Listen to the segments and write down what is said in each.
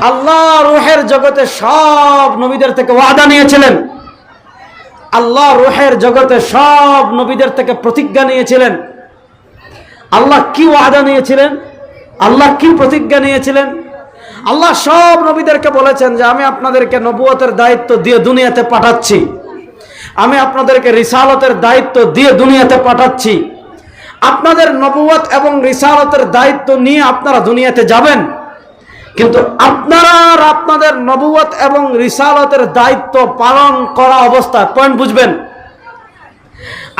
আল্লাহ রুহের জগতে সব নবীদের থেকে ওয়াদা নিয়েছিলেন। আল্লাহ রুহের জগতে সব নবীদের থেকে প্রতিজ্ঞা নিয়েছিলেন। আল্লাহ কি ওয়াদা নিয়েছিলেন? আল্লাহ কি প্রতিজ্ঞা নিয়েছিলেন? আল্লাহ সব নবীদেরকে বলেছেন যে, আমি আপনাদেরকে নবুয়তের দায়িত্ব দিয়ে দুনিয়াতে পাঠাচ্ছি। আমি আপনাদেরকে রিসালতের দায়িত্ব দিয়ে দুনিয়াতে পাঠাচ্ছি। আপনাদের নবুয়ত এবং রিসালতের দায়িত্ব নিয়ে আপনারা দুনিয়াতে যাবেন। কিন্তু আপনারা আর আপনাদের নবুয়ত এবং রিসালতের দায়িত্ব পালন করা অবস্থায় পয়েন্ট বুঝবেন?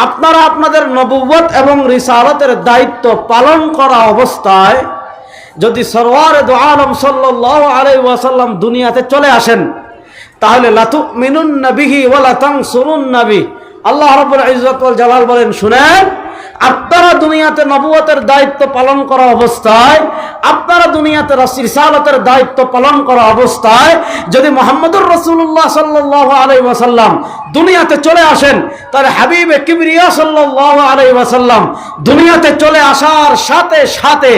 আপনারা আপনাদের নবুয়ত এবং রিসালতের দায়িত্ব পালন করা অবস্থায় যদি সরওয়ার দো আলম সাল্লাহ আলাই ওয়াসাল্লাম দুনিয়াতে চলে আসেন, তাহলে লাতু মিনুন নবিহি ওয়ালাতাং সুরুন নবী। আল্লাহ রব্বুল ইজ্জত জালাল বলেন, শুনেন আপনারা দুনিয়াতে নবুয়তের দায়িত্ব পালন করা অবস্থায় আপনারা দুনিয়াতে রিসালতের দায়িত্ব পালন করা অবস্থায়, যদি মোহাম্মদুর রসুল্লাহ সাল্লাহ আলাই ওয়াসাল্লাম দুনিয়াতে চলে আসেন, তাহলে হাবিবে কিবরিয়া সাল্লাহ আলাই ওয়াসাল্লাম দুনিয়াতে চলে আসার সাথে সাথে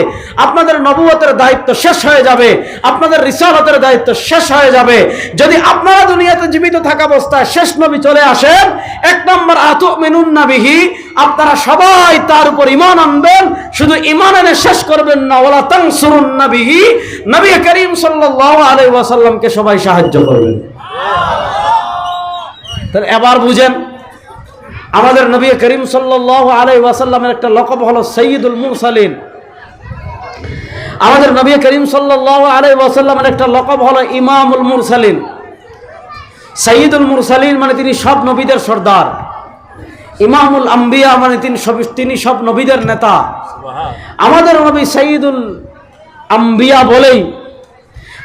আপনাদের নবুয়তের দায়িত্ব শেষ হয়ে যাবে, আপনাদের রিসালতের দায়িত্ব শেষ হয়ে যাবে। যদি আপনারা দুনিয়াতে জীবিত থাকা অবস্থায় শেষ নবী চলে আসেন, এক নম্বর আতু মেনুন নাবিহি, আপনারা সবাই তার উপর ইমান আনবেন, শুধু ইমান এনে শেষ করবেন না ওলা তাং সুরুন নাবিহি। নবী করিম সাল্লাল্লাহু আলাইহি ওয়াসাল্লামকে সবাই সাহায্য করবেন। তাহলে এবার বুঝেন, আমাদের নবী করিম সাল্লাল্লাহু আলাইহি ওয়াসাল্লামের একটা লকব হলো সৈয়দুল মুরসালিন। আমাদের নবী করিম সাল্লাল্লাহু আলাইহি ওয়াসাল্লামের একটা লকব হলো ইমামুল মুরসালিন। সঈদুল মুরসালিন মানে তিনি সব নবীদের সর্দার। ইমামুল আম্বিয়া মানে তিনি সব তিনি সব নবীদের নেতা। আমাদের নবী সঈদুল আম্বিয়া বলেই,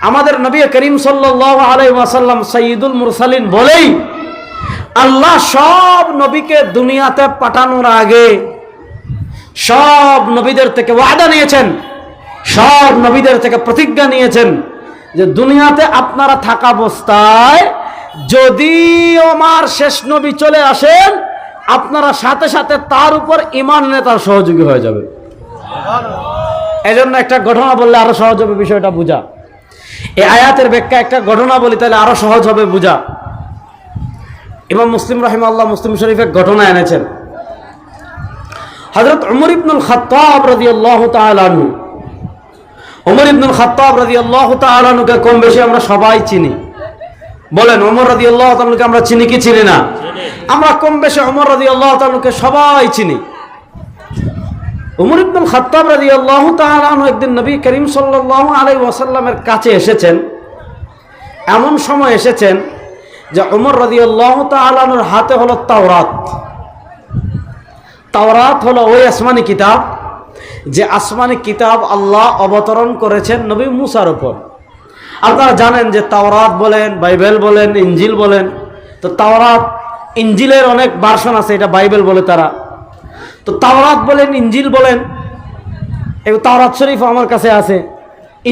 আমাদের নবী করিম সাল্লাহ আলাই ওয়াসাল্লাম সঈদুল মুরসালিন বলেই, আল্লাহ সব নবীকে দুনিয়াতে পাঠানোর আগে সব নবীদের থেকে ওয়াদা নিয়েছেন, সব নবীদের থেকে প্রতিজ্ঞা নিয়েছেন যে দুনিয়াতে আপনারা থাকা অবস্থায় যদি আমার শেষ নবী চলে আসেন আপনারা সাথে সাথে তার উপর ইমান নেতার সহযোগী হয়ে যাবে। এজন্য একটা ঘটনা বললে আরও সহজ হবে বিষয়টা বোঝা। এই আয়াতের ব্যাখ্যা একটা ঘটনা বলি, তাহলে আরও সহজ হবে বোঝা। ইমাম মুসলিম রহিম আল্লাহ মুসলিম শরীফের ঘটনা এনেছেন। হজরত উমর ইবনুল খাত্তাব রাদিয়াল্লাহু তাআলা আনহু। ওমর ইবনুল খাত্তাব রাদিয়াল্লাহু তাআলা আনহুকে কম বেশি আমরা সবাই চিনি। বলেন অমর ওমর আল্লাহ তাআলাকে আমরা চিনি কি চিনি না? আমরা কম বেশি অমর ওমর আল্লাহ তাআলাকে সবাই চিনি। উমর ইবনুল খাত্তাব রাদিয়াল্লাহু তাআলা আনহু একদিন নবী করিম সাল্লাল্লাহু আলাইহি ওয়াসাল্লামের কাছে এসেছেন। এমন সময় এসেছেন যে ওমর রাদিয়াল্লাহু তাআলা আনহুর হাতে হলো তাওরাত। তাওরাত হলো ওই আসমানি কিতাব যে আসমানি কিতাব আল্লাহ অবতরণ করেছেন নবী মুসার উপর। আপনারা জানেন যে তাওরাত বলেন, বাইবেল বলেন ইঞ্জিল বলেন। তো তাওরাত ইঞ্জিলের অনেক ভার্সন আছে, এটা বাইবেল বলে তারা। তো তাওরাত বলেন ইঞ্জিল বলেন এবং তাওরাত শরীফ আমার কাছে আছে।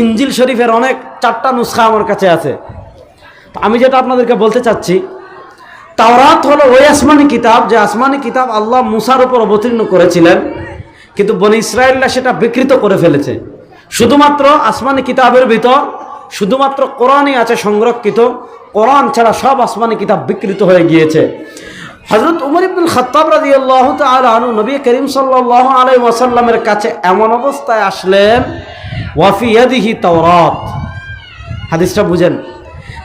ইঞ্জিল শরীফের অনেক চারটা নুসখা আমার কাছে আছে। তো আমি যেটা আপনাদেরকে বলতে চাচ্ছি, তাওরাত হলো ওই আসমানি কিতাব, যে আসমানি কিতাব আল্লাহ মুসার উপর অবতীর্ণ করেছিলেন, কিন্তু বনি ইসরায়েলরা সেটা বিকৃত করে ফেলেছে। শুধুমাত্র আসমানি কিতাবের ভিতর শুধুমাত্র কোরআনই আছে সংরক্ষিত। কোরআন ছাড়া সব আসমানি কিতাব বিকৃত হয়ে গিয়েছে। হজরত উমর ইবনুল খত্তাব রাজি আল্লাহ আনু নবী করিম সাল্লাহ আলাই ওয়াসাল্লামের কাছে এমন অবস্থায় আসলেন ওয়াফিয়াদিহি তাওরাত। হাদিসটা বুঝেন,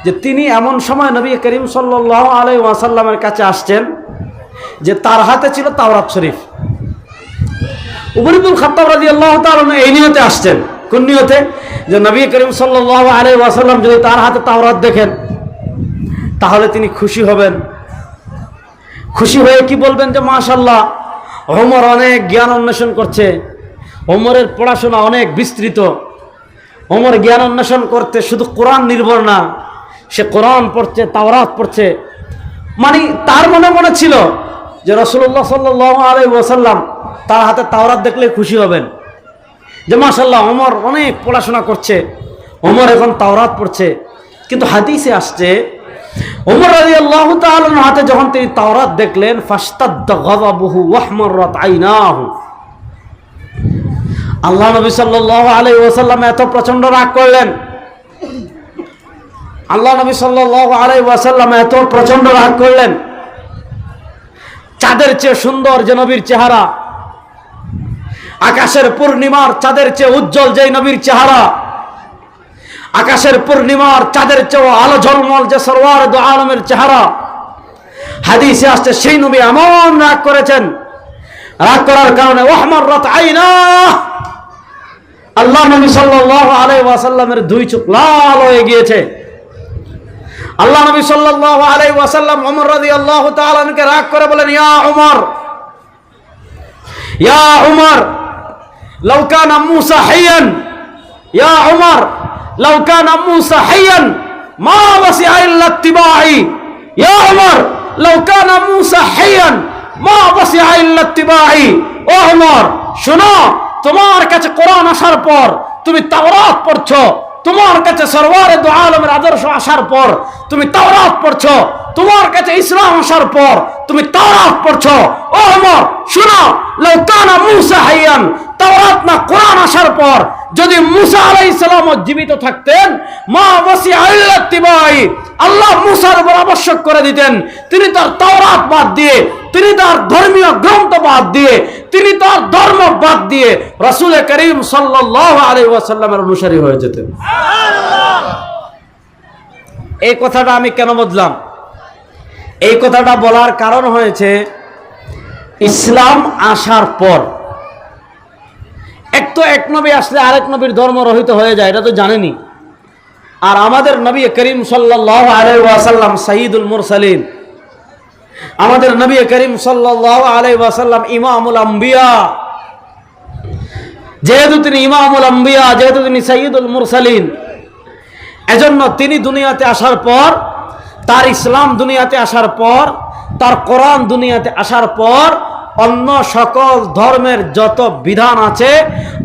যে তিনি এমন সময় নবী করিম সাল্লাহ আলাই ওয়াসাল্লামের কাছে আসছেন, যে তার হাতে ছিল তাওরাত শরীফ। উমরিবুল খত্তাব রাজি আল্লাহ তালন এই নিয়তে আসছেন। কোন নিয়তে যে নবী করিম সাল্লাহ আলাই ওয়াসাল্লাম যদি তার হাতে তাওরাত দেখেন, তাহলে তিনি খুশি হবেন। খুশি হয়ে কি বলবেন যে মাশাল্লাহ ওমর অনেক জ্ঞান অন্বেষণ করছে, ওমরের পড়াশোনা অনেক বিস্তৃত। ওমর জ্ঞান অন্বেষণ করতে শুধু কোরআন নির্ভর না, সে কোরআন পড়ছে, তাওরাত পড়ছে। মানে তার মনে মনে ছিল যে রসুল্লাহ সাল্লাহ আলাই ওসাল্লাম তার হাতে তাওরাত দেখলে খুশি হবেন। যে মাসাল্লাহ ওমর অনেক পড়াশোনা করছে, ওমর এখন তাওরাত পড়ছে। কিন্তু হাদিসে আসছে, ওমর আলী আল্লাহ হাতে যখন তিনি তাওরাত দেখলেন আল্লাহ নবী সাল্লাল্লাহু আলাইহি ওয়াসাল্লাম এত প্রচণ্ড রাগ করলেন। আল্লাহ নবী সাল্লাল্লাহু আলাইহি ওয়াসাল্লাম এত প্রচণ্ড রাগ করলেন। চাঁদের চেয়ে সুন্দর যে নবীর চেহারা আকাশের পূর্ণিমার চাঁদের চেয়ে উজ্জ্বল যে নবীর চেহারা, আকাশের পূর্ণিমার চাঁদের চেয়ে আলো ঝলমল যে সরওয়ার দু আলমের চেহারা। হাদিসে আসছে, সেই নবী এমন রাগ করেছেন। রাগ করার কারণে, ওহমার রত আইনা। আল্লাহ নবী সাল্লাল্লাহু আলাইহি ওয়াসাল্লামের দুই চোখ লাল হয়ে গিয়েছে। আল্লাহ নবী সাল্লাল্লাহু আলাইহি ওয়াসাল্লাম ওমর রাদিয়াল্লাহু তাআলা আনকে রাগ করে বলেন, ইয়া ওমর ইয়া ওমর লাউ কানা মূসা হাইয়ান ইয়া ওমর লাউ কানা মূসা হাইয়ান মা ওয়াসিআ ইল্লা ইত্তিবাই ইয়া ওমর লাউ কানা মূসা হাইয়ান মা ওয়াসিআ ইল্লা ইত্তিবাই ও ওমর শোনো, তোমার কাছে কোরআন আসার পর, তুমি তাওরাত পড়ছো। তোমার কাছে সরওয়ারে দু আলমের আদর্শ আসার পর, তুমি তাওরাত পড়ছো। তোমার কাছে ইসলাম আসার পর, তুমি তাওরাত পড়ছো। ও ওমর শুনো লৌকানা মুসা হাইয়ান তাওরাত না মুসা তিনি তার বাদ দিয়ে, তিনি তার ধর্মীয় গ্রন্থ বাদ দিয়ে, তিনি তার ধর্ম বাদ দিয়ে রাসূল করিম ওয়াসাল্লামের অনুসারী হয়ে যেতেন। এই কথাটা আমি কেন বললাম এই কথাটা বলার কারণ হয়েছে, ইসলাম আসার পর এক তো এক নবী আসলে আরেক নবীর ধর্ম রহিত হয়ে যায়, এটা তো জানেনি। আর আমাদের নবী করিম সাল্লাহ আলাইসাল্লাম সাইদুল মুরসালিন। আমাদের নবী করিম সাল্লাহ ইমামুল আম্বিয়া। যেহেতু তিনি ইমামুল আম্বিয়া, যেহেতু তিনি সঈদুল মুরসালিন, এজন্য তিনি দুনিয়াতে আসার পর, তার ইসলাম দুনিয়াতে আসার পর, তার কোরআন দুনিয়াতে আসার পর অন্য সকল ধর্মের যত বিধান আছে,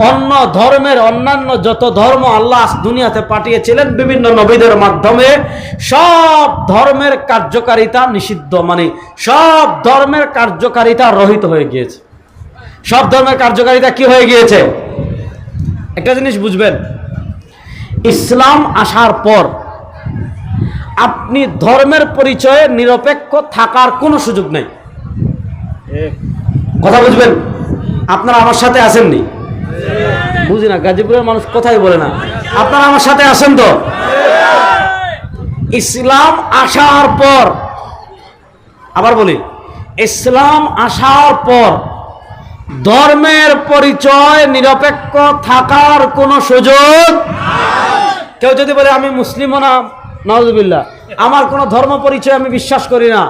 অন্য ধর্মের অন্যান্য যত ধর্ম আল্লাহ দুনিয়াতে পাঠিয়েছিলেন বিভিন্ন নবীদের মাধ্যমে, সব ধর্মের কার্যকারিতা নিষিদ্ধ মানে সব ধর্মের কার্যকারিতা রহিত হয়ে গিয়েছে। সব ধর্মের কার্যকারিতা কি হয়ে গিয়েছে? একটা জিনিস বুঝবেন, ইসলাম আসার পর আপনি ধর্মের পরিচয়ে নিরপেক্ষ থাকার কোনো সুযোগ নেই। কথা বুঝবেন? আপনারা আমার সাথে আসেননি। বুঝি না, গাজীপুরের মানুষ কথাই বলে না। আপনারা আমার সাথে আসেন তো? ইসলাম আসার পর, আবার বলি, ইসলাম আসার পর ধর্মের পরিচয় নিরপেক্ষ থাকার কোনো সুযোগ কেউ যদি বলে, আমি মুসলিমও না নজবিল্লা আমার কোনো ধর্ম পরিচয় আমি বিশ্বাস করি না।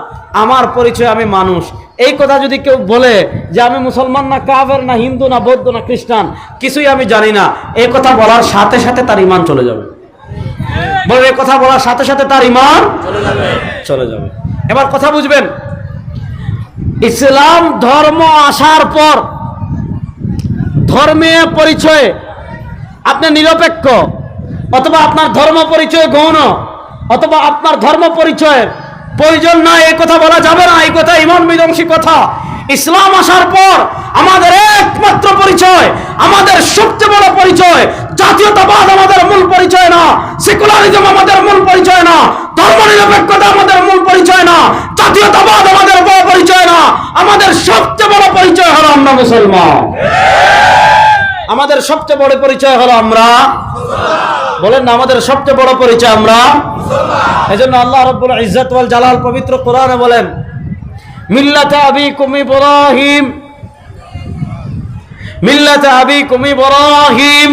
আমার পরিচয় আমি মানুষ। এই কথা যদি কেউ বলে যে আমি মুসলমান না কাবের না হিন্দু, না বৌদ্ধ, না খ্রিস্টান, কিছুই আমি জানি না এই কথা বলার সাথে সাথে তার ইমান চলে যাবে। বলে এই কথা বলার সাথে সাথে তার ইমান চলে যাবে। এবার কথা বুঝবেন, ইসলাম ধর্ম আসার পর ধর্মে পরিচয়ে আপনি নিরপেক্ষ, অথবা আপনার ধর্ম পরিচয় গৌণ, অথবা আপনার ধর্ম পরিচয়ের প্রয়োজন নাই এই কথা বলা যাবে না, এই কথা ইমান বিধ্বংসী কথা। ইসলাম আসার পর আমাদের একমাত্র পরিচয়, আমাদের সবচেয়ে বড় পরিচয়, জাতীয়তাবাদ আমাদের মূল পরিচয় না, সেকুলারিজম আমাদের মূল পরিচয় না ধর্ম নিরপেক্ষতা আমাদের মূল পরিচয় না, জাতীয়তাবাদ আমাদের বড় পরিচয় না, আমাদের সবচেয়ে বড় পরিচয় হলো আমরা মুসলমান। আমাদের সবচেয়ে বড় পরিচয় হলো আমরা। বলেন না, আমাদের সবচেয়ে বড় পরিচয় আমরা। এই জন্য আল্লাহ রব্বুল ইজ্জত ওয়াল জালাল পবিত্র কোরআনে বলেন, মিল্লাতে আবিকুম ইব্রাহিম, মিল্লাতে আবিকুম ইব্রাহিম,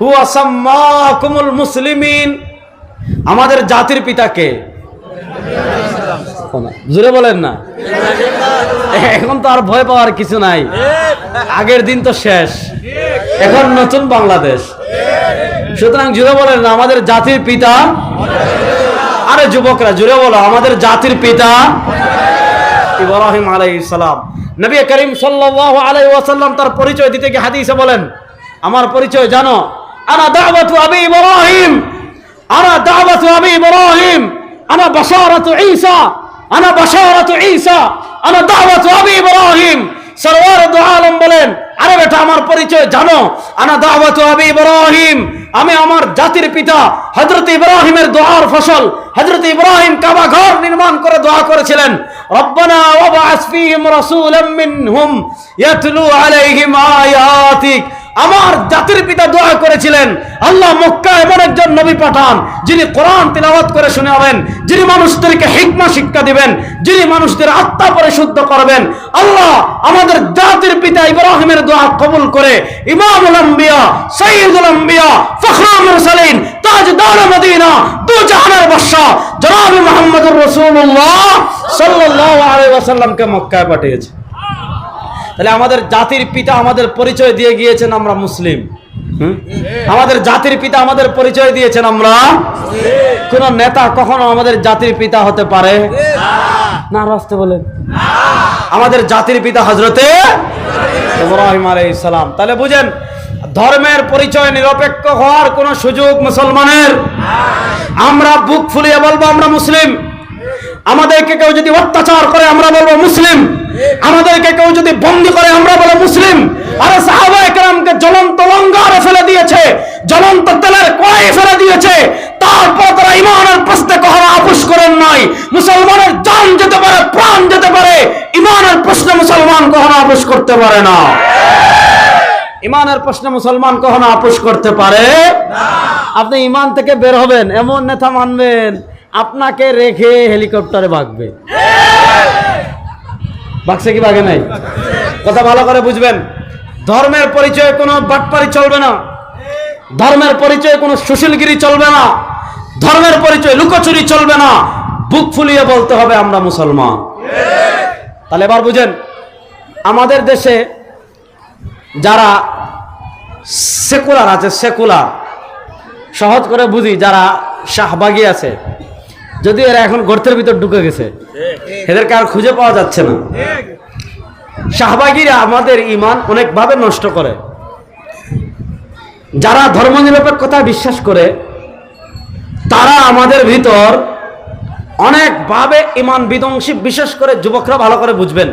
হুয়া সাম্মাকুমুল মুসলিমিন। আমাদের জাতির পিতাকে জুড়ে বলেন না। এখন তো আর ভয় পাওয়ার কিছু নাই। আগের দিন তো শেষ। এখন নতুন বাংলাদেশ। সুতরাং জুড়ে বলেন, আমাদের জাতির পিতা আরে যুবকরা, জুড়ে বলো, আমাদের জাতির পিতা ইব্রাহিম আলাইহিস সালাম। নবী করিম সাল্লাল্লাহু আলাইহি ওয়াসাল্লাম তার পরিচয় দিতে গিয়ে হাদিসে বলেন, আমার পরিচয় জানো, আনা দাওয়াতু আবি ইব্রাহিম, আনা দাওয়াতু আবি ইব্রাহিম, আনা বাশারাতু ঈসা, আনা বাশারাতু ঈসা, আনা দাওয়াতু আবি ইব্রাহিম। সরওয়ার দু আলম বলেন আরে বেটা, আমার পরিচয় জানো। আনা দাওয়াত আবি ইব্রাহিম। আমি আমার জাতির পিতা হযরত ইব্রাহিমের দোয়ার ফসল হযরত ইব্রাহিম কাবা ঘর নির্মাণ করে দোয়া করেছিলেন। রব্বানা ওয়াবাস ফীহিম রাসূলাম মিনহুম ইয়াতলু আলাইহিম আয়াতিক। আমার জাতির পিতা দোয়া করেছিলেন। আল্লাহ মক্কা এমন একজন নবী পাঠান, যিনি কোরআন তিলাওয়াত করে শোনাবেন যিনি মানুষদেরকে হিকমা শিক্ষা দিবেন, যিনি মানুষদের আত্মা পরিশুদ্ধ করবেন। আল্লাহ আমাদের জাতির পিতা ইব্রাহিমের দোয়া কবুল করে ইমামুল আম্বিয়া, সাইয়্যিদুল আম্বিয়া, ফখরুল মুরসালিন তাজদার মদিনা দু জাহানের বাদশা, জনাব মুহাম্মদুর রাসূলুল্লাহ সাল্লাল্লাহু আলাইহি ওয়াসাল্লামকে মক্কায় পাঠিয়েছে। তাহলে আমাদের জাতির পিতা আমাদের পরিচয় দিয়ে গিয়েছেন আমরা মুসলিম। আমাদের জাতির পিতা আমাদের পরিচয় দিয়েছেন আমরা কোন নেতা কখনো আমাদের জাতির পিতা হতে পারে? না আরও আসতে বলেন। আমাদের জাতির পিতা হজরতে ইব্রাহিম সালাম। তাহলে বুঝেন ধর্মের পরিচয় নিরপেক্ষ হওয়ার কোনো সুযোগ মুসলমানের? আমরা বুক ফুলিয়ে বলব আমরা মুসলিম। আমাদেরকে কেউ যদি অত্যাচার করে, আমরা বলব মুসলিম। আমাদেরকে কেউ যদি বন্দি করে, আমরা বলব মুসলিম। আরে সাহাবা একরামকে জ্বলন্ত লঙ্গারে ফেলে দিয়েছে, জ্বলন্ত তেলের কড়াই ফেলে দিয়েছে। তারপর তারা ইমানের প্রশ্নে কখনো আপোষ করেন নাই। মুসলমানের জান যেতে পারে, প্রাণ যেতে পারে, ইমানের প্রশ্নে মুসলমান কখনো আপোষ করতে পারে না। ইমানের প্রশ্নে মুসলমান কখনো আপোষ করতে পারে আপনি ইমান থেকে বের হবেন, এমন নেতা মানবেন। আপনাকে রেখে হেলিকপ্টারে ভাগবে। বাগছে কি বাগে নাই? কথা ভালো করে বুঝবেন। ধর্মের পরিচয়ে কোনো বাটপারি চলবে না। ধর্মের পরিচয়ে কোনো সুশীলগিরি চলবে না। ধর্মের পরিচয় লুকোচুরি চলবে না। বুক ফুলিয়ে বলতে হবে আমরা মুসলমান। তাহলে এবার বুঝেন, আমাদের দেশে যারা সেকুলার আছে, সেকুলার। সহজ করে বুঝি, যারা শাহবাগী আছে যদি এরা এখন গর্তের ভিতর ঢুকে গেছে, এদেরকে আর খুঁজে পাওয়া যাচ্ছে না। শাহবাগীরা আমাদের ইমান অনেকভাবে নষ্ট করে। যারা ধর্মনিরপেক্ষতা বিশ্বাস করে, তারা আমাদের ভিতর অনেকভাবে ইমান বিধ্বংসী, বিশেষ করে যুবকরা ভালো করে বুঝবেন।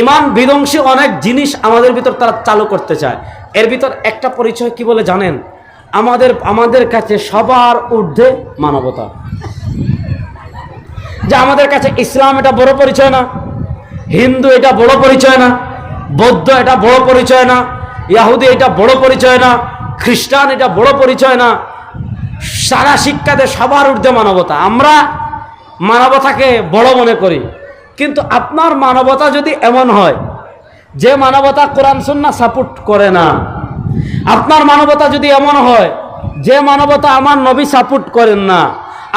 ইমান বিধ্বংসী অনেক জিনিস আমাদের ভিতর তারা চালু করতে চায়। এর ভিতর একটা পরিচয় কি বলে জানেন? আমাদের আমাদের কাছে সবার ঊর্ধ্বে মানবতা। যে আমাদের কাছে ইসলাম এটা বড় পরিচয় না, হিন্দু এটা বড় পরিচয় না, বৌদ্ধ এটা বড় পরিচয় না, ইয়াহুদি এটা বড় পরিচয় না, খ্রিস্টান এটা বড় পরিচয় না, সারা শিক্ষাতে সবার ঊর্ধ্বে মানবতা। আমরা মানবতাকে বড় মনে করি, কিন্তু আপনার মানবতা যদি এমন হয়, যে মানবতা কোরআন সুন্না সাপোর্ট করে না, আপনার মানবতা যদি এমন হয়, যে মানবতা আমার নবী সাপোর্ট করেন না,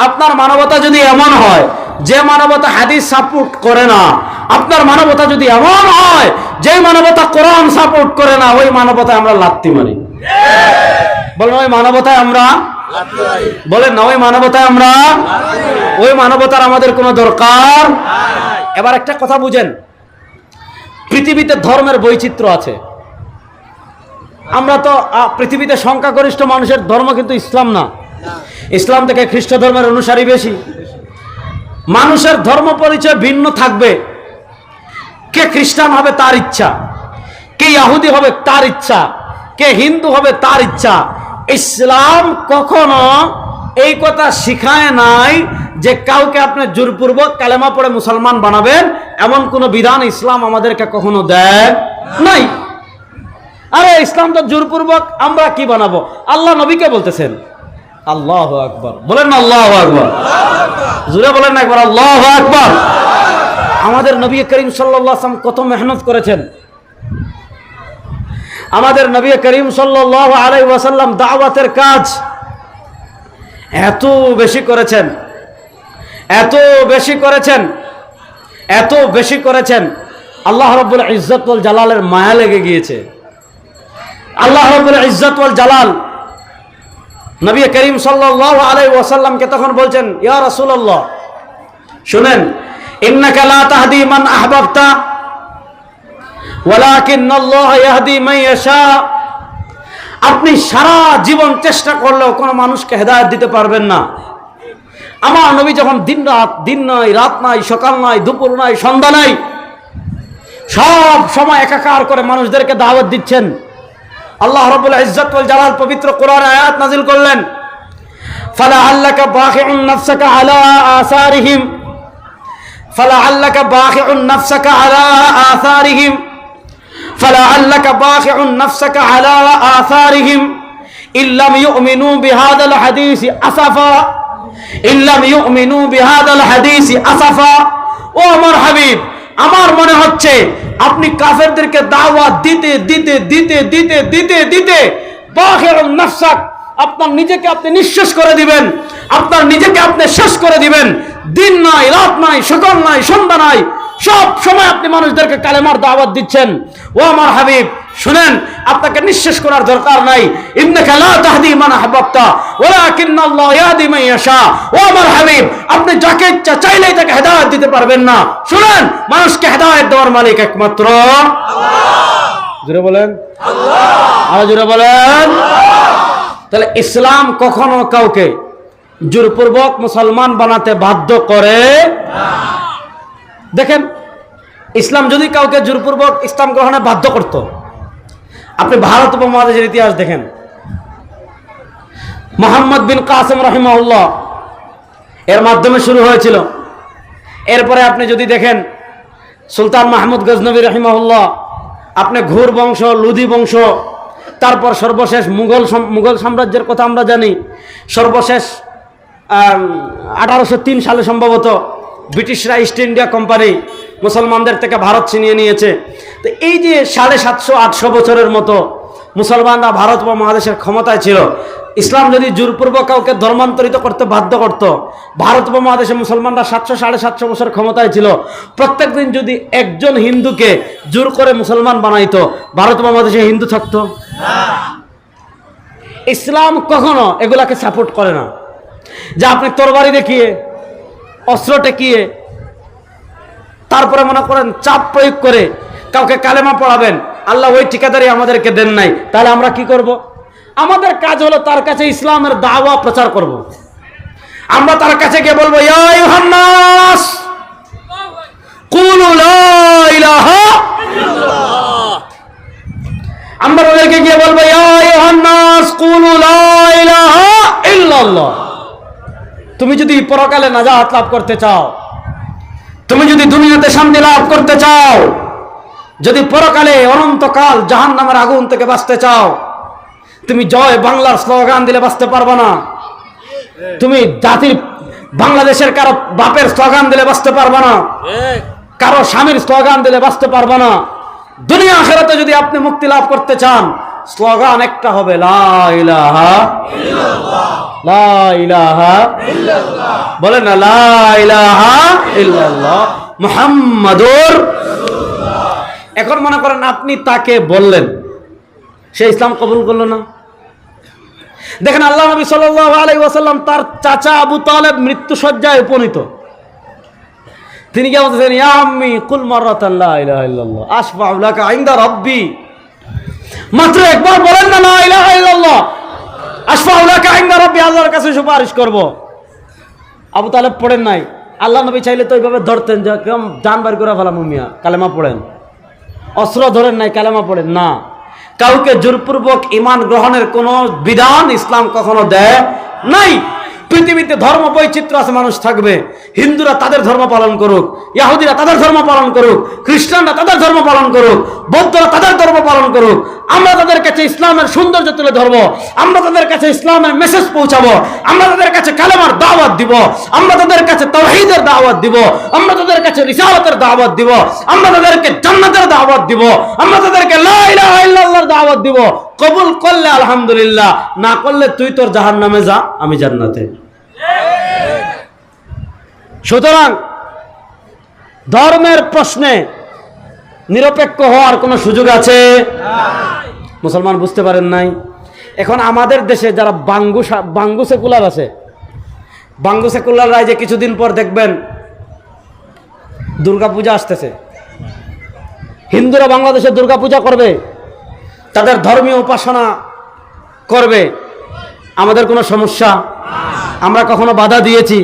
আপনার মানবতা যদি এমন হয় যে মানবতা হাদিস সাপোর্ট করে না, আপনার মানবতা যদি এমন হয়, যে মানবতা কোরআন সাপোর্ট করে না, ওই মানবতায় আমরা লাত্তি মারি। বলেন, ওই মানবতায় আমরা বলেন না, ওই মানবতায় আমরা ওই মানবতার আমাদের কোনো দরকার এবার একটা কথা বুঝেন, পৃথিবীতে ধর্মের বৈচিত্র্য আছে। আমরা তো পৃথিবীতে সংখ্যাগরিষ্ঠ মানুষের ধর্ম কিন্তু ইসলাম না। ইসলাম থেকে খ্রিস্ট ধর্মের অনুসারী বেশি। মানুষের ধর্ম পরিচয় ভিন্ন থাকবে। কে খ্রিস্টান হবে তার ইচ্ছা, কে ইহুদি হবে তার ইচ্ছা, কে হিন্দু হবে তার ইচ্ছা। ইসলাম কখনো এই কথা শিখায় নাই যে কাউকে আপনি জোরপূর্বক কালেমা পড়ে মুসলমান বানাবেন, এমন কোনো বিধান ইসলাম আমাদেরকে কখনো দেয় নাই। আরে ইসলাম তো জোরপূর্বক আমরা কি বানাবো? আল্লাহ নবীকে বলতেছেন আল্লাহ আকবর। বলেন না আল্লাহ আকবর। জুড়ে বলেন না একবার, আল্লাহ আকবর। আমাদের নবী করিম সাল্লাম কত মেহনত করেছেন। আমাদের নবী করিম সাল্লাহ আলাই ওয়াসাল্লাম দাওয়াতের কাজ এত বেশি করেছেন। এত বেশি করেছেন। এত বেশি করেছেন। আল্লাহ রব্বুল ইজ্জতুল জালালের মায়া লেগে গিয়েছে। আল্লাহ রব্বুল ইজ্জতুল জালাল নবী করিম সাল্লাল্লাহু আলাইহি ওয়াসাল্লামকে তখন বলছেন, ইয়া রাসূলুল্লাহ, শুনেন মান আপনি সারা জীবন চেষ্টা করলেও কোনো মানুষকে হেদায়েত দিতে পারবেন না। আমার নবী যখন দিন রাত, দিন নাই, রাত নাই, সকাল নাই, দুপুর নাই, সন্ধ্যা নাই, সব সময় একাকার করে মানুষদেরকে দাওয়াত দিচ্ছেন। الله رب العزة والجلال پبتر قرآن آيات نزل قلن فلعلك باخع نفسك على آثارهم فلعلك باخع نفسك على آثارهم فلعلك باخع نفسك على آثارهم إن لم يؤمنوا بهذا الحديث أسفا إن لم يؤمنوا بهذا الحديث أسفا ومر حبيب আমার মনে হচ্ছে আপনি কাফেরদেরকে দাওয়াত দিতে দিতে দিতে দিতে দিতে দিতে আপনার নিজেকে আপনি নিঃশেষ করে দিবেন, আপনার নিজেকে আপনি শেষ করে দিবেন। দিন নাই, রাত নাই, সকাল নাই, সন্ধ্যা নাই, সব সময় আপনি মানুষদেরকে কালেমার দাওয়াত দিচ্ছেন। ও আমার হাবিব, শুনেন, আপনাকে নিঃশেষ করার দরকার নাই। ইন্নাকা লা তাহদি মান আহবাবতা, ওয়ালাকিন্নাল্লাহু ইয়াহদি মান ইয়াশা। ও আমার হাবিব, আপনি যাকে ইচ্ছা চাইলেই তাকে হেদায়েত দিতে পারবেন না। শুনেন, মানুষকে হেদায়েত দেওয়ার মালিক একমাত্র আল্লাহ। বলেন। আল্লাহ। আর বলেন। তাহলে ইসলাম কখনো কাউকে জোরপূর্বক মুসলমান বানাতে বাধ্য করে দেখেন ইসলাম যদি কাউকে জোরপূর্বক ইসলাম গ্রহণে বাধ্য করত, আপনি ভারত উপমহাদেশের ইতিহাস দেখেন। মোহাম্মদ বিন কাসেম রহিমাউল্লাহ এর মাধ্যমে শুরু হয়েছিল। এরপরে আপনি যদি দেখেন, সুলতান মাহমুদ গজনবী রহিমাউল্লাহ আপনি ঘুর বংশ লুধি বংশ, তারপর সর্বশেষ মুঘল মুঘল সাম্রাজ্যের কথা আমরা জানি, সর্বশেষ আঠারোশো তিন সালে সম্ভবত ব্রিটিশরা ইস্ট ইন্ডিয়া কোম্পানি মুসলমানদের থেকে ভারত ছিনিয়ে নিয়েছে। তো এই যে সাড়ে সাতশো, আটশো বছরের মতো মুসলমানরা ভারত বা মহাদেশের ক্ষমতায় ছিল, ইসলাম যদি জোরপূর্বক কাউকে ধর্মান্তরিত করতে বাধ্য করত, ভারত উপমহাদেশে মুসলমানরা সাতশো, সাড়ে সাতশো বছর ক্ষমতায় ছিল প্রত্যেকদিন যদি একজন হিন্দুকে জোর করে মুসলমান বানাইতো, ভারত উপমহাদেশে হিন্দু থাকতো? ইসলাম কখনো এগুলাকে সাপোর্ট করে না। যা আপনি তরবারি দেখিয়ে, অস্ত্র টেকিয়ে তারপরে মনে করেন চাপ প্রয়োগ করে কাউকে কালেমা পড়াবেন আল্লাহ ওই ঠিকাদারি আমাদেরকে দেন নাই তাহলে আমরা কি করব। আমাদের কাজ হলো তার কাছে ইসলামের দাওয়া প্রচার করব। আমরা তার কাছে গিয়ে বলব "ইয়া ইউহান্নাস, কুলু লা আমরা ওদেরকে গিয়ে বলব। তুমি যদি পরকালে নাজাত লাভ করতে চাও তুমি যদি দুনিয়াতে শান্তি লাভ করতে চাও যদি পরকালে অনন্তকাল জাহান নামের আগুন থেকে বাঁচতে চাও তুমি জয় বাংলার স্লোগান দিলে বাঁচতে পারবে না। তুমি জাতির বাংলাদেশের কারও বাপের স্লোগান দিলে বাঁচতে পারবে না। কারও স্বামীর স্লোগান দিলে বাঁচতে পারবে না। দুনিয়া আখেরাতে যদি আপনি মুক্তি লাভ করতে চান স্লোগান একটা হবে লা ইলাহা লা ইলাহা বলেন না এখন মনে করেন আপনি তাকে বললেন। সে ইসলাম কবুল করল না। দেখেন আল্লাহ নবী আলাইহি ওয়াসাল্লাম তার চাচা আবু তালেব মৃত্যু সজ্জায় উপনীত। তিনি কি বলতেছেন, ইয়া আম্মি, কুল রাব্বি। মাত্র একবার বলেন না লা ইলাহা ইল্লাল্লাহ আশফাউ লাকা ইনদা রাব্বি, আল্লাহর কাছে সুপারিশ করব। আবু তালেব পড়েন নাই। আল্লাহ নবী চাইলে তো ওইভাবে ধরতেন যে কেমন ডান বার করে ফেলাম মিয়া কালেমা পড়েন। অস্ত্র ধরেন নাই, কালেমা পড়েন। না। কাউকে জোরপূর্বক ইমান গ্রহণের কোনো বিধান ইসলাম কখনো দেয় নাই। পৃথিবীতে ধর্ম বৈচিত্র্য আছে, মানুষ থাকবে। হিন্দুরা তাদের ধর্ম পালন করুক, ইয়াহুদিরা তাদের ধর্ম পালন করুক, খ্রিস্টানরা তাদের ধর্ম পালন করুক, বৌদ্ধরা তাদের ধর্ম পালন করুক, আমরা তাদের কাছে ইসলামের সৌন্দর্য তুলে ধরবো, আমরা তাদের কাছে ইসলামের মেসেজ পৌঁছাবো, আমরা তাদের কাছে কালেমার দাওয়াত দিব, আমরা তাদের কাছে তৌহিদের দাওয়াত দিব, আমরা তাদের কাছে রিসালতের দাওয়াত দিব, আমরা তাদেরকে জান্নাতের দাওয়াত দিব, আমরা তাদেরকে লা ইলাহা ইল্লাল্লাহর দাওয়াত দিব। কবুল করলে আলহামদুলিল্লাহ, না করলে তুই তোর জাহান্নামে যা, আমি জান্নাতে। সুতরাং ধর্মের প্রশ্নে নিরপেক্ষ হওয়ার কোনো সুযোগ আছে? মুসলমান বুঝতে পারেন নাই। এখন আমাদের দেশে যারা বাঙ্গু বাঙ্গু সেকুলার আছে, বাঙ্গু সেকুলাররা এই যে কিছুদিন পর দেখবেন দুর্গাপূজা আসতেছে। হিন্দুরা বাংলাদেশে দুর্গাপূজা করবে। তাদের ধর্মীয় উপাসনা করবে। আমাদের কোনো সমস্যা? আমরা কখনো বাধা দিয়েছি?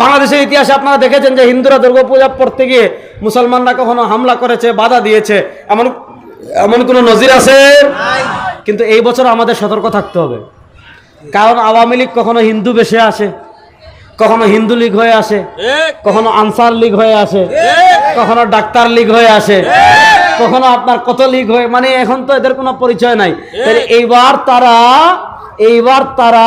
বাংলাদেশের ইতিহাসে আপনারা দেখেছেন যে হিন্দুরা দুর্গাপূজা পড়তে গিয়ে মুসলমানরা কখনো হামলা করেছে, বাধা দিয়েছে। এমন এমন কোনো নজির আছে? কিন্তু এই বছর আমাদের সতর্ক থাকতে হবে। কারণ আওয়ামী লীগ কখনো হিন্দু বেশে আসে, কখনো হিন্দু লীগ হয়ে আসে, কখনো আনসার লীগ হয়ে আসে, কখনো ডাক্তার লীগ হয়ে আসে। কখনো আপনার কত লীগ হয়ে মানে এখন তো এদের কোনো পরিচয় নাই। তাহলে এইবার তারা এইবার তারা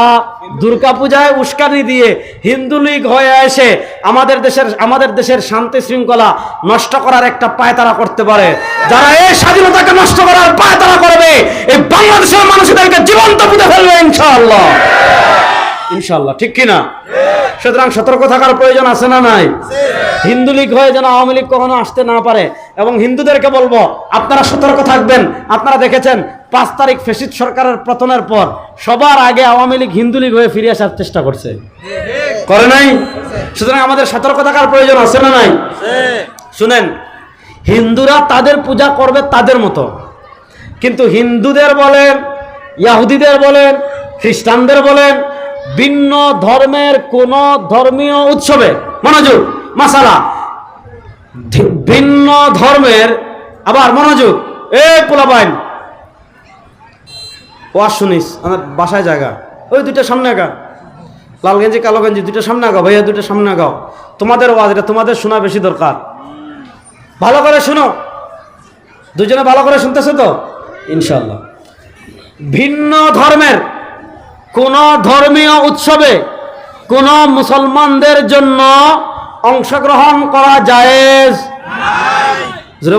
দুর্গাপূজায় উস্কানি দিয়ে হিন্দু লীগ হয়ে এসে আমাদের দেশের আমাদের দেশের শান্তি শৃঙ্খলা নষ্ট করার একটা পায়তারা করতে পারে। যারা এই স্বাধীনতাকে নষ্ট করার পায়তারা করবে এই বাংলাদেশের মানুষদেরকে জীবন্ত পুঁতে ফেলবে ইনশাআল্লাহ। ইনশাআল্লাহ, ঠিক কিনা? সুতরাং সতর্ক থাকার প্রয়োজন আছে না নাই? হিন্দু লীগ হয়ে যেন আওয়ামী লীগ কখনো আসতে না পারে, এবং হিন্দুদেরকে বলব, আপনারা সতর্ক থাকবেন। আপনারা দেখেছেন, পাঁচ তারিখ ফেসিদ সরকারের পতনের পর সবার আগে আওয়ামী লীগ হিন্দু লীগ হয়ে ফিরে আসার চেষ্টা করছে। করে নাই? সুতরাং আমাদের সতর্ক থাকার প্রয়োজন আছে না নাই? শুনেন, হিন্দুরা তাদের পূজা করবে তাদের মতো। কিন্তু হিন্দুদের বলেন, ইয়াহুদিদের বলেন, খ্রিস্টানদের বলেন ভিন্ন ধর্মের কোন ধর্মীয় উৎসবে, মনোযোগ, মাসালা ভিন্ন ধর্মের, আবার মনোযোগ, এ পোলাপাইন। ওয়াজ শুনিস, আমার বাসায় জায়গা ওই দুইটা সামনে আগা। লাল গেঞ্জি, কালো গেঞ্জি, দুইটা সামনে আগাও ভাইয়া দুইটা সামনে আগাও তোমাদের ওয়াজ এটা, তোমাদের শোনা বেশি দরকার। ভালো করে শুনো। দুজনে ভালো করে শুনতেছে তো? ইনশাল্লাহ ভিন্ন ধর্মের কোন ধর্মীয় উৎসবে কোন মুসলমানদের জন্য অংশগ্রহণ করা জায়েজ?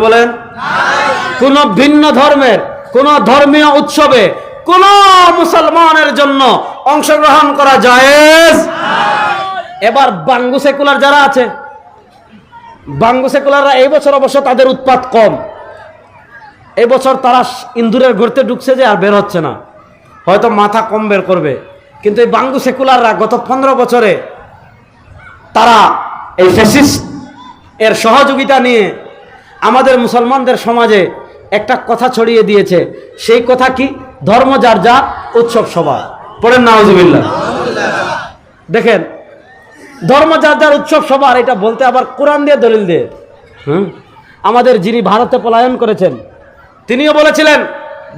বলেন। কোন ভিন্ন ধর্মের, কোন ধর্মীয় উৎসবে কোন মুসলমানের জন্য অংশগ্রহণ করা জায়েজ? এবার বাঙ্গু সেকুলার যারা আছে, বাঙ্গু সেকুলাররা এই বছর অবশ্য তাদের উৎপাত কম। এবছর তারা ইন্দুরের ঘুরতে ঢুকছে যে আর বের হচ্ছে না। হয়তো মাথা কম বের করবে। কিন্তু এই বাঙ্গু সেকুলাররা গত পনেরো বছরে তারা এই ফেসিস্ট এর সহযোগিতা নিয়ে আমাদের মুসলমানদের সমাজে একটা কথা ছড়িয়ে দিয়েছে। সেই কথা কি? ধর্ম যার যা উৎসব সভা পড়েন নাওজুবিল্লাহ দেখেন, ধর্ম যার যার, উৎসব সবার, এটা বলতে আবার কোরআন দিয়ে দলিল দিয়ে। হুম? আমাদের যিনি ভারতে পলায়ন করেছেন, তিনিও বলেছিলেন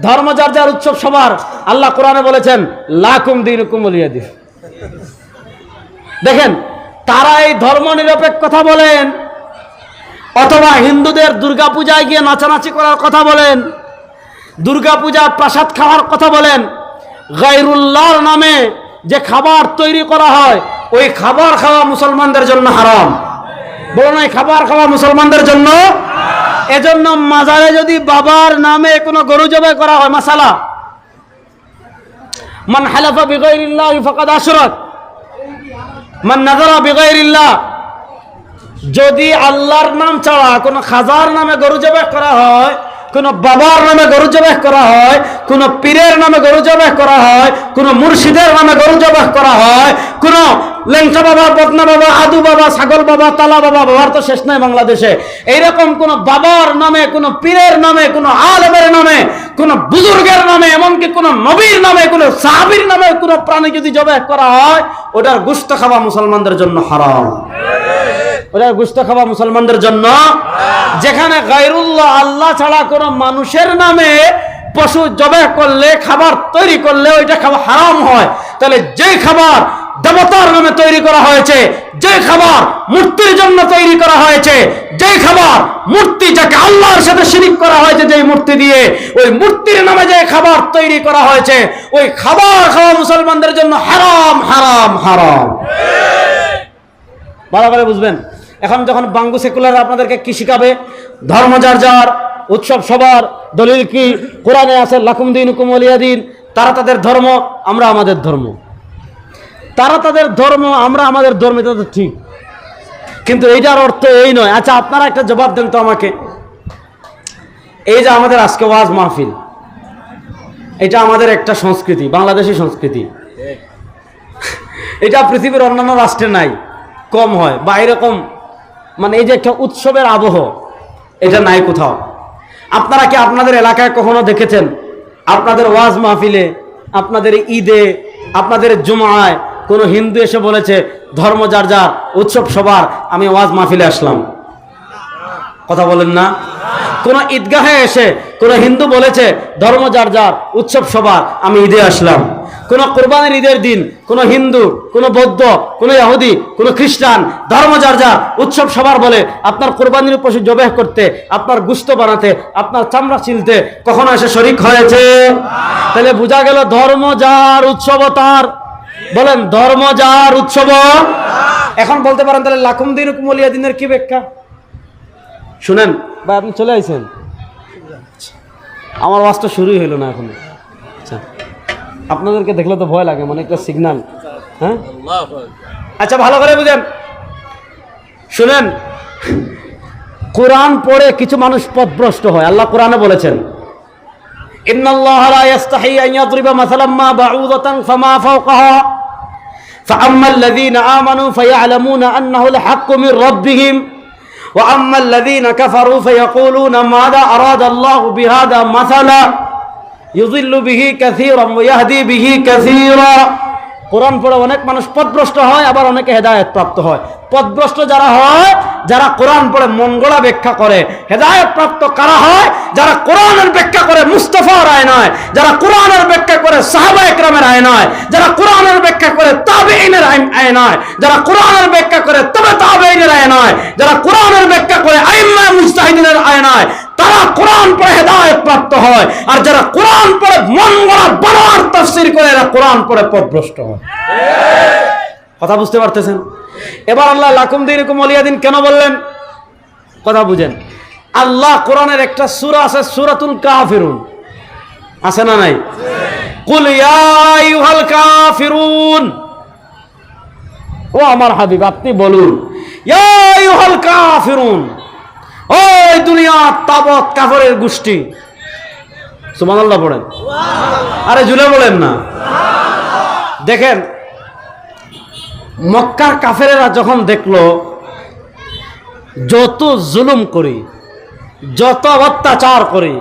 ধর্ম যার যার উৎসব সবার। আল্লাহ কোরআনে বলেছেন, লাকুম দিন। কুমলিয়া দেখেন, তারা এই ধর্ম নিরপেক্ষ কথা বলেন, অথবা হিন্দুদের দুর্গাপূজায় গিয়ে নাচানাচি করার কথা বলেন, দুর্গাপূজা প্রসাদ খাওয়ার কথা বলেন গাইরুল্লাহর নামে যে খাবার তৈরি করা হয়, ওই খাবার খাওয়া মুসলমানদের জন্য হারাম। বলুন খাবার খাওয়া মুসলমানদের জন্য এজন্য মাজারে যদি বাবার নামে কোনো গরু জবাই করা হয়, মাসালা। মান হালাফা বিগৈরিল্লাহ ফকাদ আশরত মান নাজারা বিগৈরিল্লাহ যদি আল্লাহর নাম ছাড়া কোনো খাজার নামে গরু জবাই করা হয় কোন বাবার নামে গরু জবাই করা হয়, কোন পীরের নামে গরু জবাই করা হয়, কোন মুর্শিদের নামে গরু জবাই করা হয়, কোন লেংচা বাবা বদনা বাবা, আদু বাবা, ছাগল বাবা, তালা বাবা বাবার তো শেষ নাই বাংলাদেশে। এইরকম কোন বাবার নামে, কোন পীরের নামে, কোন আলমের নামে, কোন বুজুর্গের নামে, এমনকি কোন নবীর নামে, কোন সাহাবীর নামে কোন প্রাণী যদি জবাই করা হয়, ওটার গুস্ত খাওয়া মুসলমানদের জন্য হারাম। ওটা গুস্ত খাওয়া মুসলমানদের জন্য। যেখানে আল্লাহ ছাড়া মানুষের নামে পশু জবে করলে, খাবার তৈরি করলে ওইটা খাবার হারাম হয়। তাহলে যে খাবার দেবতার নামে তৈরি করা হয়েছে যে খাবার মূর্তির জন্য তৈরি করা হয়েছে যে খাবার মূর্তি যাকে আল্লাহর সাথে শিরিক করা হয়েছে যে মূর্তি দিয়ে ওই মূর্তির নামে যে খাবার তৈরি করা হয়েছে, ওই খাবার খাওয়া মুসলমানদের জন্য হারাম হারাম হারাম। ভালো করে বুঝবেন। এখন যখন বাঙ্গু সেকুলার আপনাদেরকে কি শিখাবে? ধর্ম যার যার, উৎসব সবার, দলিল কি? কোরআনে আছে, লাকুম দিন কুমলিয়া দিন তারা তাদের ধর্ম, আমরা আমাদের ধর্ম। তারা তাদের ধর্ম, আমরা আমাদের ধর্ম, এটা তো ঠিক। কিন্তু এইটার অর্থ এই নয়। আচ্ছা আপনারা একটা জবাব দেন তো আমাকে। এই যে আমাদের আজকে ওয়াজ মাহফিল, এটা আমাদের একটা সংস্কৃতি, বাংলাদেশি সংস্কৃতি। এটা পৃথিবীর অন্যান্য রাষ্ট্রে নাই। কম হয় বা এরকম মানে এই যে একটা উৎসবের আবহ, এটা নাই কোথাও। আপনারা কি আপনাদের এলাকায় কখনো দেখেছেন? আপনাদের ওয়াজ মাহফিলে, আপনাদের ঈদে, আপনাদের জুমায় কোনো হিন্দু এসে বলেছে, ধর্ম যার যার, উৎসব সবার, আমি ওয়াজ মাহফিলে আসলাম। কথা বলেন না? কোন ঈদগাহে এসে কোন হিন্দু বলেছে, ধর্ম যার যার, উৎসব সবার, আমি ঈদে আসলাম। কোন কোরবানির ঈদের দিন, কোন হিন্দু, কোন বৌদ্ধ, কোন ইহুদি, কোন খ্রিস্টান, ধর্ম যার যার, উৎসব সবার বলে আপনার কোরবানির পশু জবেহ করতে, আপনার গুস্ত বানাতে, আপনার চামড়া ছিলতে কখনো এসে শরিক হয়েছে? তাহলে বোঝা গেল ধর্ম যার, উৎসব তার। বলেন, ধর্ম যার, উৎসব এখন বলতে পারেন তাহলে লাকুম দিন কুমলিয়া দিনের কি ব্যাখ্যা? শুনেন বা আপনি চলে আইছেন আমার ওয়াজ তো শুরুই হইলো না এখন আচ্ছা আপনাদেরকে দেখলে তো ভয় লাগে মানে একটা সিগন্যাল হ্যাঁ আচ্ছা ভালো করে বুঝেন শুনেন কোরআন পড়ে কিছু মানুষ পথভ্রষ্ট হয় আল্লাহ কোরআনে বলেছেন إن الله لا يستحي أن يضرب مثلا ما بعوضة فما فوقها فأما الذين آمنوا فيعلمون أنه الحق من ربهم وأما الذين كفروا فيقولون ماذا أراد الله بهذا مثلا يضل به كثيرا ويهدي به كثيرا. কোরআন পড়ে অনেক মানুষ পথভ্রষ্ট হয়, আবার অনেকে হেদায়ত প্রাপ্ত হয়। পথভ্রষ্ট যারা হয়, যারা কোরআন পড়ে মঙ্গলা ব্যাখ্যা করে। হেদায়ত প্রাপ্ত কারা হয়? যারা কোরআনের ব্যাখ্যা করে মুস্তফা রায় নয়, যারা কোরআনের ব্যাখ্যা করে সাহাবা একরামের আয় নয়, যারা কোরআনের ব্যাখ্যা করে তাবেইনের আয় নয়, যারা কোরআনের ব্যাখ্যা করে তবে তাবেইনের আয় নয়, যারা কোরআনের ব্যাখ্যা করে আইম্মা মুস্তাহিদিনের আয় নয় তারা কোরআন পড়ে হেদায়ত প্রাপ্ত হয়। আর যারা কোরআন পড়ে মন গড়া বানোয়ার তাফসির করে, এরা কোরআন পড়ে পথভ্রষ্ট হয়। কথা বুঝতে পারতেছেন? এবার আল্লাহ লাকুম দিন অলিয়াদিন কেন বললেন? কথা বুঝেন। আল্লাহ কোরআনের একটা সূরা আছে, সূরাতুল কাফিরুন। আছে না নাই? কুল ইয়া কাফিরুন। ও আমার হাবিব, আপনি বলুন। ইয়া কাফিরুন। ওই দুনিয়া তাবত কাফরের গোষ্ঠী। সুবহানাল্লাহ পড়েন। আরে জুলে বলেন না। দেখেন মক্কার কাফেরেরা যখন দেখল যত জুলুম করি যত অত্যাচার করি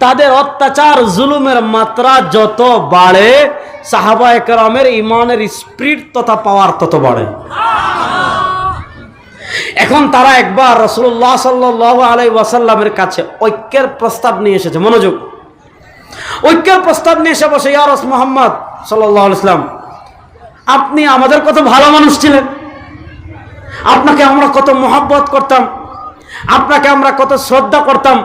তাদের অত্যাচার জুলুমের মাত্রা যত বাড়ে সাহাবা একরামের ইমানের স্পিরিট তথা পাওয়ার তত বাড়ে। এখন তারা একবার রসুল্লাহ সাল্লাহ আলাই ওয়াসাল্লামের কাছে ঐক্যের প্রস্তাব নিয়ে এসেছে, মনোযোগ। ঐক্যের প্রস্তাব নিয়ে এসে বসে ইয়ারস মোহাম্মদ সাল্লাহ ইসলাম আপনি আমাদের কত ভালো মানুষ ছিলেন। আপনাকে আমরা কত মহাব্বত করতাম। আপনাকে আমরা কত শ্রদ্ধা করতাম।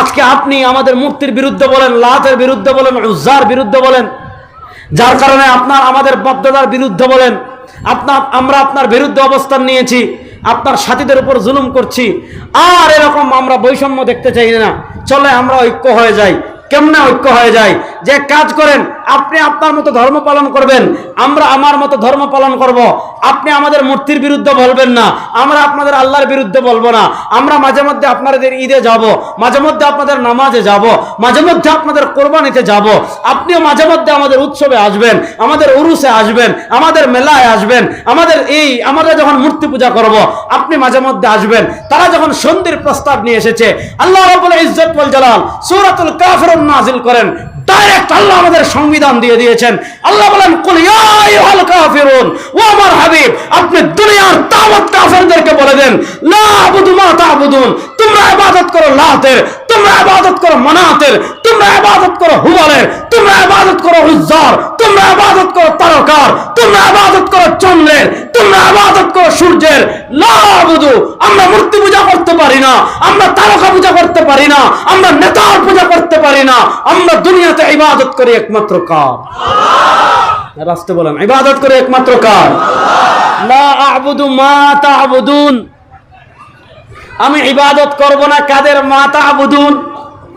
আজকে আপনি আমাদের মূর্তির বিরুদ্ধে বলেন, লাতের বিরুদ্ধে বলেন, উজ্জার বিরুদ্ধে বলেন, যার কারণে আপনার আমাদের বদ্ধতার বিরুদ্ধে বলেন আপনার আমরা আপনার বিরুদ্ধে অবস্থান নিয়েছি, আপনার সাথীদের উপর জুলুম করছি, আর এরকম আমরা বৈষম্য দেখতে চাই না। চলে আমরা ঐক্য হয়ে যাই। কেমনে ঐক্য হয়ে যায় যে কাজ করেন আপনি আপনার মতো ধর্ম পালন করবেন, আমরা আমার মতো ধর্ম পালন করব। আপনি আমাদের মূর্তির বিরুদ্ধে বলবেন না, আমরা আপনাদের আল্লাহর বিরুদ্ধে বলব না আমরা মাঝে মধ্যে আপনাদের ঈদে যাব। মাঝে মধ্যে আপনাদের নামাজে যাব। মাঝে মধ্যে আপনাদের কোরবানিতে যাব। আপনিও মাঝে মধ্যে আমাদের উৎসবে আসবেন, আমাদের উরুসে আসবেন, আমাদের মেলায় আসবেন, আমাদের এই, আমরা যখন মূর্তি পূজা করব। আপনি মাঝে মধ্যে আসবেন তারা যখন সন্ধির প্রস্তাব নিয়ে এসেছে, আল্লাহ রাব্বুল ইজ্জত জালাল সূরাতুল কাফিরুন নাজিল করেন ডাইরেক্ট আল্লাহ আমাদের সংবিধান দিয়ে দিয়েছেন। আল্লাহ বলেন, কুল আইয়ুহাল কাফিরুন, ও আমার হাবিব, আপনি দুনিয়ার তাওয়াত কাফেরদেরকে বলে দেন, লা আবুদু মা তাবুদুন। তোমরা ইবাদত করো লাতের, তোমরা ইবাদত করো মানাতের, তোমরা ইবাদত করো হুবালের, তোমরা ইবাদত করো উজ্জার, তোমরা ইবাদত করো তারকার, তোমরা ইবাদত করো চন্দ্রের, তোমরা ইবাদত করো সূর্যের। লা আবুদু, আমরা মূর্তি পূজা করতে পারি না, আমরা তারকা পূজা করতে পারি না, আমরা নেতার পূজা করতে পারি না, আমরা দুনিয়াতে ইবাদত করি একমাত্র কার? রাস্তে বলেন, ইবাদত করে একমাত্র কার? লা আবুদু মা তাবুদুন। আমি ইবাদত করব না কাদের মাতা তাবুদুন